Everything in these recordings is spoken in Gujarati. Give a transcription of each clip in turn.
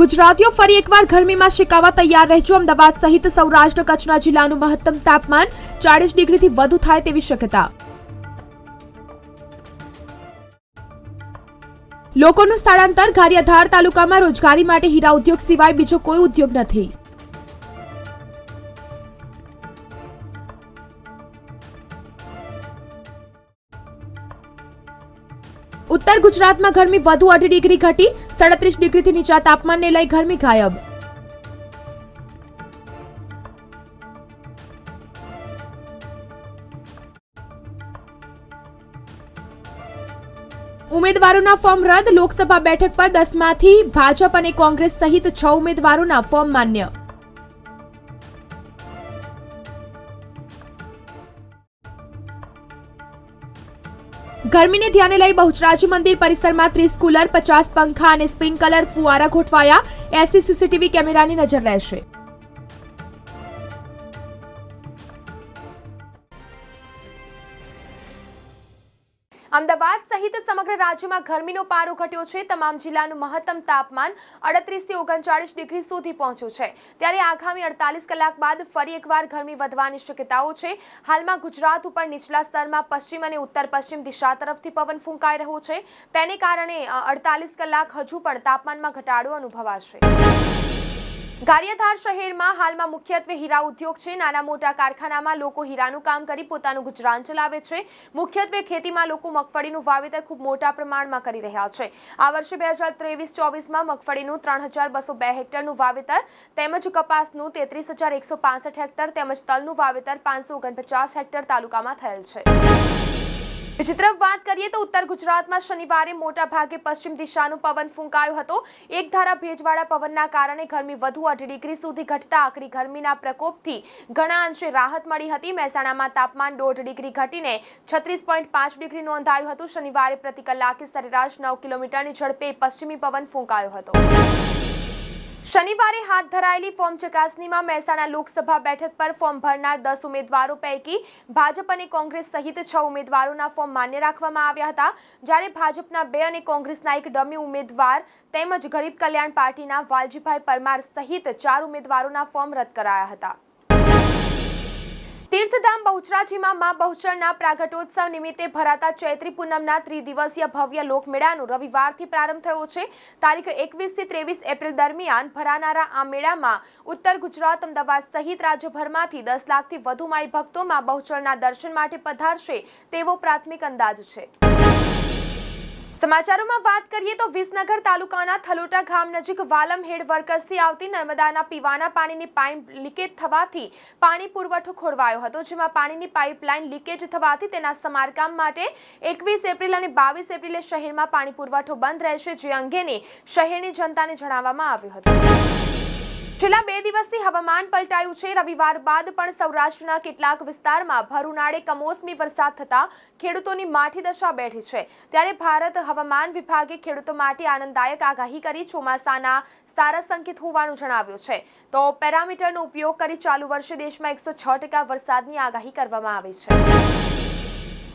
ગુજરાતીઓ ફરી એકવાર ગરમીમાં શેકાવા તૈયાર રહેજો. અમદાવાદ સહિત સૌરાષ્ટ્ર, કચ્છના જિલ્લાનું મહત્તમ તાપમાન ચાળીસ ડિગ્રીથી વધુ થાય તેવી શક્યતા. લોકોનું સ્થળાંતર ગારિયાધાર તાલુકામાં રોજગારી માટે હીરા ઉદ્યોગ સિવાય બીજો કોઈ ઉદ્યોગ નથી. ઉત્તર ગુજરાતમાં ગરમી વધુ અઢી ડિગ્રી ઘટી, સડત્રીસ ડિગ્રીથી નીચા તાપમાનને લઈ ગરમી ગાયબ. ઉમેદવારોના ફોર્મ રદ, લોકસભા બેઠક પર દસમાંથી ભાજપ અને કોંગ્રેસ સહિત છ ઉમેદવારોના ફોર્મ માન્ય. ગરમીને ધ્યાને લઈ બહુચરાજી મંદિર પરિસરમાં ત્રીસ કુલર, પચાસ પંખા અને સ્પ્રિંકલર ફુવારા ગોઠવાયા. એસી સીસીટીવી કેમેરાની નજર રહેશે. સહિત સમગ્ર રાજ્યમાં ગરમીનો પારો ઘટ્યો છે. તમામ જિલ્લાનું મહત્તમ તાપમાન અડત્રીસથી ઓગણચાળીસ ડિગ્રી સુધી પહોંચ્યું છે. ત્યારે આગામી અડતાલીસ કલાક બાદ ફરી એકવાર ગરમી વધવાની શક્યતાઓ છે. હાલમાં ગુજરાત ઉપર નીચલા સ્તરમાં પશ્ચિમ અને ઉત્તર પશ્ચિમ દિશા તરફથી પવન ફૂંકાઈ રહ્યો છે. તેને કારણે અડતાલીસ કલાક હજુ પણ તાપમાનમાં ઘટાડો અનુભવાશે. ગારિયાધાર શહેરમાં હાલમાં મુખ્યત્વે હીરા ઉદ્યોગ છે. નાના મોટા કારખાનામાં લોકો હીરાનું કામ કરી પોતાનું ગુજરાન ચલાવે છે. મુખ્યત્વે ખેતીમાં લોકો મગફળીનું વાવેતર ખૂબ મોટા પ્રમાણમાં કરી રહ્યા છે. આ વર્ષે બે હજાર ત્રેવીસ ચોવીસમાં મગફળીનું ત્રણ હજાર બસો બે હેક્ટરનું વાવેતર તેમજ કપાસનું તેત્રીસ હજાર એકસો પાસઠ હેક્ટર તેમજ તલનું વાવેતર પાંચસો ઓગણપચાસ હેક્ટર તાલુકામાં થયેલ છે. બીજી તરફ વાત કરીએ તો ઉત્તર ગુજરાતમાં શનિવારે મોટા ભાગે પશ્ચિમ દિશાનું પવન ફૂંકાયો હતો. એક ધારા ભેજવાળા પવનના કારણે ગરમી વધુ અઢી ડિગ્રી સુધી ઘટતા આકરી ગરમીના પ્રકોપથી ઘણા અંશે રાહત મળી હતી. મહેસાણામાં તાપમાન દોઢ ડિગ્રી ઘટીને છત્રીસ પોઈન્ટ પાંચ ડિગ્રી નોંધાયું હતું. શનિવારે પ્રતિ કલાકે સરેરાશ નવ કિલોમીટરની ઝડપે પશ્ચિમી પવન ફૂંકાયો હતો. શનિવારે હાથ ધરાયેલી ફોર્મ ચકાસણીમાં મહેસાણા લોકસભા બેઠક પર ફોર્મ ભરનાર દસ ઉમેદવારો પૈકી ભાજપ અને કોંગ્રેસ સહિત છ ઉમેદવારોના ફોર્મ માન્ય રાખવામાં આવ્યા હતા. જ્યારે ભાજપના બે અને કોંગ્રેસના એક ડમી ઉમેદવાર તેમજ ગરીબ કલ્યાણ પાર્ટીના વાલજીભાઈ પરમાર સહિત ચાર ઉમેદવારોના ફોર્મ રદ કરાયા હતા. તીર્થધામ બહુચરાજીમાં મા બહુચરના પ્રાગટોત્સવ નિમિત્તે ભરાતા ચૈત્રી પૂનમના ત્રિદિવસીય ભવ્ય લોકમેળાનો રવિવારથી પ્રારંભ થયો છે. તારીખ એકવીસથી ત્રેવીસ એપ્રિલ દરમિયાન ભરાનારા આ મેળામાં ઉત્તર ગુજરાત, અમદાવાદ સહિત રાજ્યભરમાંથી દસ લાખથી વધુ માઈ ભક્તો મા બહુચરના દર્શન માટે પધારશે તેવો પ્રાથમિક અંદાજ છે. સમાચારોમાં વાત કરીએ તો વિસનગર તાલુકાના થલોટા ગામ નજીક વાલમ હેડ વર્કર્સથી આવતી નર્મદાના પીવાના પાણીની પાઇપ લીકેજ થવાથી પાણી પુરવઠો ખોરવાયો હતો, જેમાં પાણીની પાઇપલાઇન લીકેજ થવાથી તેના સમારકામ માટે એકવીસ એપ્રિલ અને બાવીસ એપ્રિલે શહેરમાં પાણી પુરવઠો બંધ રહેશે, જે અંગેની શહેરની જનતાને જણાવવામાં આવ્યું હતું. છેલ્લા બે દિવસથી હવામાન પલટાયું છે. રવિવાર બાદ પણ સૌરાષ્ટ્રના કેટલાક વિસ્તારમાં ભર ઉનાળે કમોસમી વરસાદ થતા ખેડૂતોની માઠી દશા બેઠી છે. ત્યારે ભારત હવામાન વિભાગે ખેડૂતો માટે આનંદદાયક આગાહી કરી ચોમાસાના સારા સંકેત હોવાનું જણાવ્યું છે. તો પેરામીટરનો ઉપયોગ કરી ચાલુ વર્ષે દેશમાં એકસો વરસાદની આગાહી કરવામાં આવી છે.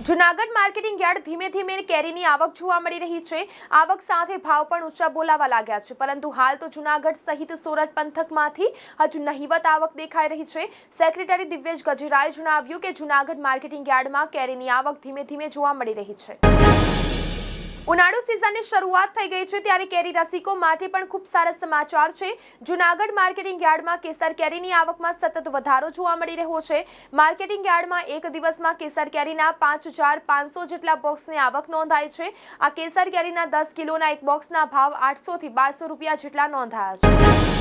જુનાગઢ માર્કેટિંગ યાર્ડ ધીમે ધીમે કેરીની આવક જોવા મળી રહી છે. આવક સાથે ભાવ પણ ઊંચા બોલાવા લાગ્યા છે. પરંતુ હાલ તો જુનાગઢ સહિત સોરઠ પંથકમાંથી હજુ નહિવત આવક દેખાઈ રહી છે. સેક્રેટરી દિવ્યેશ ગજેરાએ જણાવ્યું કે જુનાગઢ માર્કેટિંગ યાર્ડમાં કેરીની આવક ધીમે ધીમે જોવા મળી રહી છે. ઉનાળુ સિઝનની શરૂઆત થઈ ગઈ છે ત્યારે કેરી રસિકો માટે પણ ખૂબ સારા સમાચાર છે. જુનાગઢ માર્કેટિંગ યાર્ડમાં કેસર કેરીની આવકમાં સતત વધારો જોવા મળી રહ્યો છે. માર્કેટિંગ યાર્ડમાં એક દિવસમાં કેસર કેરીના પાંચ હજાર પાંચસો જેટલા બોક્સની આવક નોંધાઈ છે. આ કેસર કેરીના દસ કિલોના એક બોક્સના ભાવ આઠસોથી બારસો રૂપિયા જેટલા નોંધાયા છે.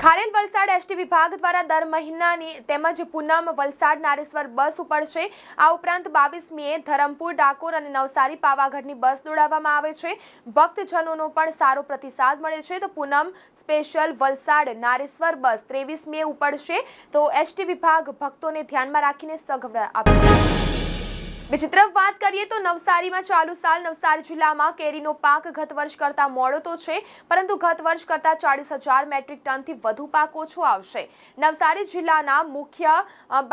ખારેલ વલસાડ એસટી વિભાગ દ્વારા દર મહિનાની તેમજ પૂનમ વલસાડ નારેશ્વર બસ ઉપડશે. આ ઉપરાંત બાવીસ મે ધરમપુર, ડાકોર અને નવસારી પાવાગઢની બસ દોડાવવામાં આવે છે. ભક્તજનોનો પણ સારો પ્રતિસાદ મળે છે. તો પૂનમ સ્પેશિયલ વલસાડ નારેશ્વર બસ ત્રેવીસ મે ઉપડશે. તો એસટી વિભાગ ભક્તોને ધ્યાનમાં રાખીને સગવડ આપે. બીજી તરફ વાત કરીએ તો નવસારીમાં ચાલુ સાલ નવસારી જિલ્લામાં કેરીનો પાક ગત વર્ષ કરતાં મોડો તો છે, પરંતુ ગત વર્ષ કરતાં ચાળીસ હજાર મેટ્રિક ટનથી વધુ પાક ઓછો આવશે. નવસારી જિલ્લાના મુખ્ય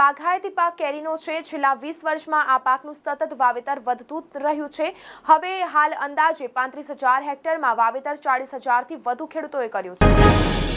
બાગાયતી પાક કેરીનો છે. છેલ્લા વીસ વર્ષમાં આ પાકનું સતત વાવેતર વધતું રહ્યું છે. હવે હાલ અંદાજે પાંત્રીસ હજાર હેક્ટરમાં વાવેતર ચાળીસ હજારથી વધુ ખેડૂતોએ કર્યું છે.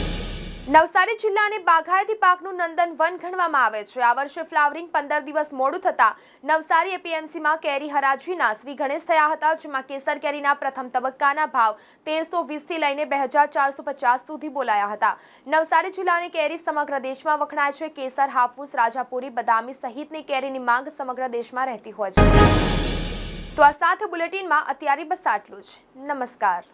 નવસારી જિલ્લાને બાગાયતી પાકનું નંદન વન ગણવામાં આવે છે. આ વર્ષે ફ્લાવરિંગ પંદર દિવસ મોડું થતાં નવસારી એપીએમસીમાં કેરી હરાજીના શ્રી ગણેશ થયા હતા, જેમાં કેસર કેરીના પ્રથમ તબક્કાના ભાવ તેરસો વીસથી લઈને બે હજાર ચારસો પચાસ સુધી બોલાયા હતા. નવસારી જિલ્લાની કેરી સમગ્ર દેશમાં વખણાય છે. કેસર, હાફૂસ, રાજાપુરી, બદામી સહિતની કેરીની માંગ સમગ્ર દેશમાં રહેતી હોય છે. તો આ સાથે બુલેટિનમાં અત્યારે બસ આટલું જ. નમસ્કાર.